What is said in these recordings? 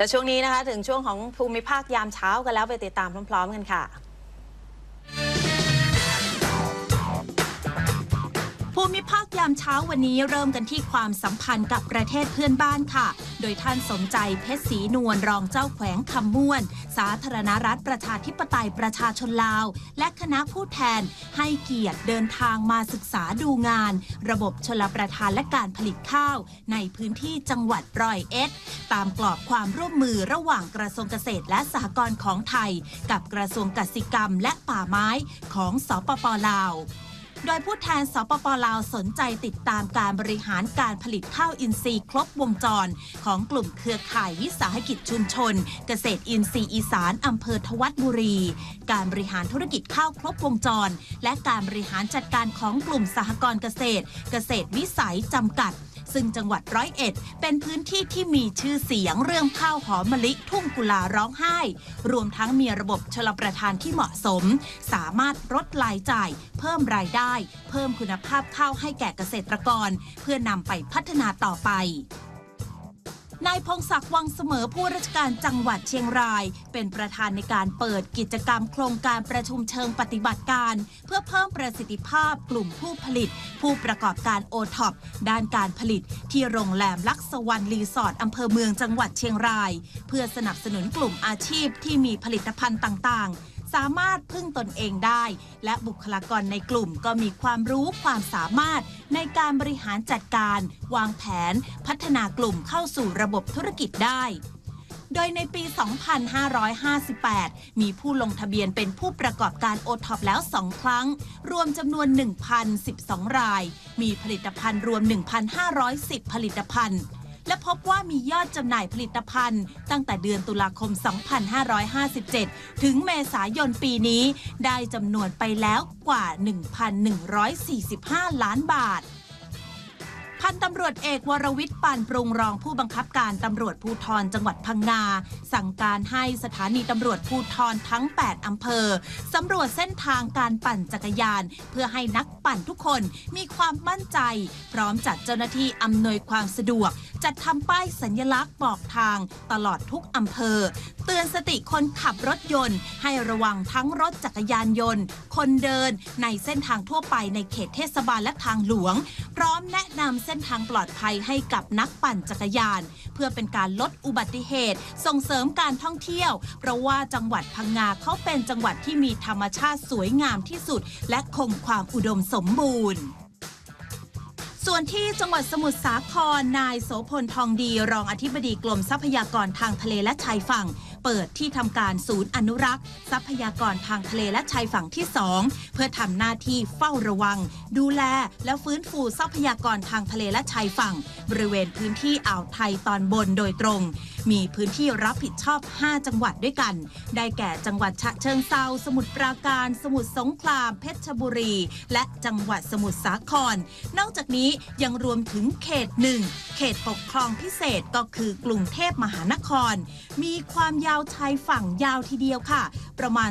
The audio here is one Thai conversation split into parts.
แต่ช่วงนี้นะคะ ถึงช่วงของภูมิภาคยามเช้ากันแล้วไปติดตามพร้อม ๆ กันค่ะ ภูมิภาคยามเช้าวันนี้เริ่มกันที่ความสัมพันธ์กับประเทศเพื่อนบ้านค่ะ โดยท่านสมใจเพชรศรีนวลรองเจ้าแขวงคำม่วน สาธารณรัฐประชาธิปไตยประชาชนลาว และคณะผู้แทน ให้เกียรติเดินทางมาศึกษาดูงาน ระบบชลประทานและการผลิตข้าว ในพื้นที่จังหวัดร้อยเอ็ด ตามกรอบความร่วมมือระหว่างกระทรวงเกษตรและสหกรณ์ของไทย กับกระทรวงกสิกรรมและป่าไม้ของสปปลาว โดยผู้แทนสปปลาวสนใจติดตามการบริหารการผลิตข้าวอินทรีย์ครบวงจร ของกลุ่มเครือข่ายวิสาหกิจชุมชน เกษตรอินทรีย์อีสานอำเภอทวัดบุรี การบริหารธุรกิจข้าวครบวงจร และการบริหารจัดการของกลุ่มสหกรณ์เกษตร เกษตรวิสัยจำกัด ซึ่งจังหวัดร้อยเอ็ด เป็นพื้นที่ที่มีชื่อเสียงเรื่องข้าวหอมมะลิทุ่งกุลาร้องไห้ รวมทั้งมีระบบชลประทานที่เหมาะสม สามารถลดรายจ่าย เพิ่มรายได้ เพิ่มคุณภาพข้าวให้แก่เกษตรกร เพื่อนำไปพัฒนาต่อไป นายพงศักดิ์วังเสมอผู้ราชการจังหวัดเชียงราย เป็นประธานในการเปิดกิจกรรมโครงการประชุมเชิงปฏิบัติการ เพื่อเพิ่มประสิทธิภาพกลุ่มผู้ผลิต ผู้ประกอบการโอท็อปด้านการผลิต ที่โรงแรมลักษวันรีสอร์ทอำเภอเมืองจังหวัดเชียงราย เพื่อสนับสนุนกลุ่มอาชีพที่มีผลิตภัณฑ์ต่างๆ สามารถพึ่งตนเองได้ และบุคลากรในกลุ่มก็มีความรู้ความสามารถในการบริหารจัดการ วางแผน พัฒนากลุ่มเข้าสู่ระบบธุรกิจได้โดยในปี 2558 มีผู้ลงทะเบียนเป็นผู้ประกอบการโอท็อปแล้ว 2 ครั้ง รวมจำนวน 1,012 ราย มีผลิตภัณฑ์รวม 1,510 ผลิตภัณฑ์ และพบว่ามียอดจำหน่ายผลิตภัณฑ์ ตั้งแต่เดือนตุลาคม 2557 ถึงเมษายนปีนี้ ได้จำนวนไปแล้วกว่า 1,145 ล้านบาท พันตำรวจเอกวรวิทย์ปานปรุงรองผู้บังคับการตำรวจภูธรจังหวัดพังงา สั่งการให้สถานีตำรวจภูธรทั้ง 8 อำเภอสำรวจเส้นทางการปั่นจักรยาน เพื่อให้นักปั่นทุกคนมีความมั่นใจ พร้อมจัดเจ้าหน้าที่อำนวยความสะดวก จัดทำป้ายสัญลักษณ์บอกทางตลอดทุกอำเภอ เตือนสติคนขับรถยนต์ ให้ระวังทั้งรถจักรยานยนต์ คนเดินในเส้นทางทั่วไปในเขตเทศบาลและทางหลวง พร้อมแนะนำส้นทางปลอดภัยให้กับนักปั่นจักรยาน เพื่อเป็นการลดอุบัติเหตุ ส่งเสริมการท่องเที่ยว เพราะว่าจังหวัดพังงาเขาเป็นจังหวัดที่มีธรรมชาติสวยงามที่สุด และคงความอุดมสมบูรณ์ส่วนที่จังหวัดสมุทรสาครนายโสพลทองดี รองอธิบดีกรมทรัพยากรทางทะเลและชายฝั่ง เปิดที่ทำการศูนย์อนุรักษ์ ทรัพยากรทางทะเลและชายฝั่งที่ 2 เพื่อทำหน้าที่เฝ้าระวัง ดูแลและฟื้นฟูทรัพยากรทางทะเลและชายฝั่ง บริเวณพื้นที่อ่าวไทยตอนบนโดยตรง มีพื้นที่รับผิดชอบ 5 จังหวัดด้วยกัน ได้แก่จังหวัดฉะเชิงเซาสมุทรปราการ สมุทรสงครามเพชรบุรี และจังหวัดสมุทรสาคร นอกจากนี้ยังรวมถึงเขตหนึ่งเขตปกครองพิเศษก็คือกรุงเทพมหานคร มีความยาวชายฝั่งยาวทีเดียวค่ะ ประมาณ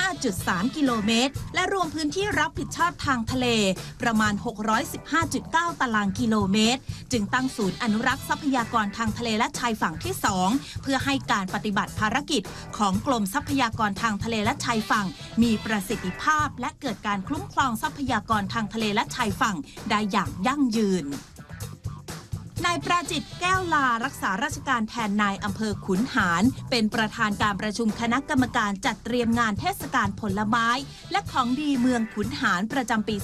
205.3 กิโลเมตร และรวมพื้นที่รับผิดชอบทางทะเล ประมาณ 615.9 ตารางกิโลเมตร จึงตั้งศูนย์อนุรักษ์ทรัพยากรทางทะเลและชายฝั่งที่ 2 เพื่อให้การปฏิบัติภารกิจของกรมทรัพยากรทางทะเลและชายฝั่ง มีประสิทธิภาพและเกิดการคุ้มครองทรัพยากรทางทะเลและชายฝั่งได้อย่างยั่งยืน นายประจิตแก้วลารักษาราชการแทนนายอำเภอขุนหาร เป็นประธานการประชุมคณะกรรมการจัดเตรียมงานเทศกาลผลไม้ และของดีเมืองขุนหารประจำปี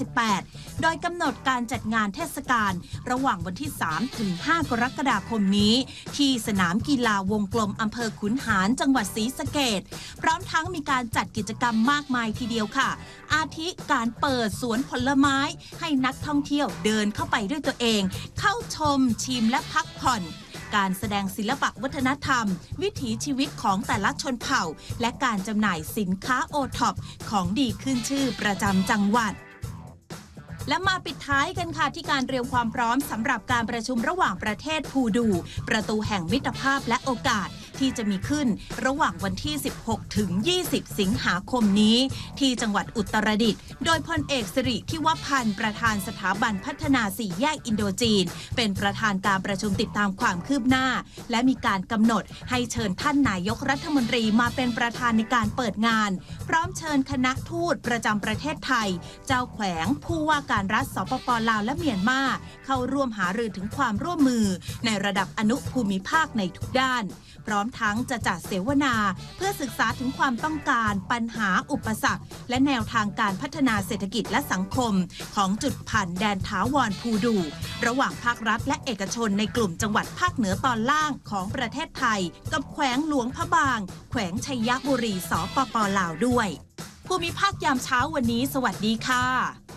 2558 โดยกำหนดการจัดงานเทศกาลระหว่างวันที่ 3 ถึง 5 กรกฎาคมนี้ ที่สนามกีฬาวงกลมอำเภอขุนหารจังหวัดศรีสะเกดพร้อมทั้งมีการจัดกิจกรรมมากมายทีเดียวค่ะ อาทิการเปิดสวนผลไม้ ให้นักท่องเที่ยวเดินเข้าไปด้วยตัวเองเข้าชมชิมและพักผ่อน การแสดงศิลปะวัฒนธรรม วิถีชีวิตของแต่ละชนเผ่า และการจำหน่ายสินค้าโอท็อปของดีขึ้นชื่อประจำจังหวัด และมาปิดท้ายกันค่ะที่การเตรียมความพร้อมสำหรับการประชุมระหว่างประเทศพูดู ประตูแห่งมิตรภาพและโอกาสที่จะมีขึ้นระหว่างวันที่ 16 ถึง 20 สิงหาคมนี้ ที่จังหวัดอุตรดิตถ์ โดยพลเอกสิริที่วพันธ์ ประธานสถาบันพัฒนาสี่แยกอินโดจีน เป็นประธานการประชุมติดตามความคืบหน้า และมีการกำหนดให้เชิญท่านนายกรัฐมนตรีมาเป็นประธานในการเปิดงาน พร้อมเชิญคณะทูตประจำประเทศไทย เจ้าแขวงผู้ว่าการการรัฐสปปลาวและเมียนมาเข้าร่วมหารือถึงความร่วมมือ ในระดับอนุภูมิภาคในทุกด้าน พร้อมทั้งจะจัดเสวนา เพื่อศึกษาถึงความต้องการ ปัญหาอุปสรรค และแนวทางการพัฒนาเศรษฐกิจและสังคม ของจุดผ่านแดนถาวรภูดู ระหว่างภาครัฐและเอกชนในกลุ่มจังหวัดภาคเหนือตอนล่างของประเทศไทย กับแขวงหลวงพระบาง แขวงชัยบุรีสปปลาวด้วย ภูมิภาคยามเช้าวันนี้ สวัสดีค่ะ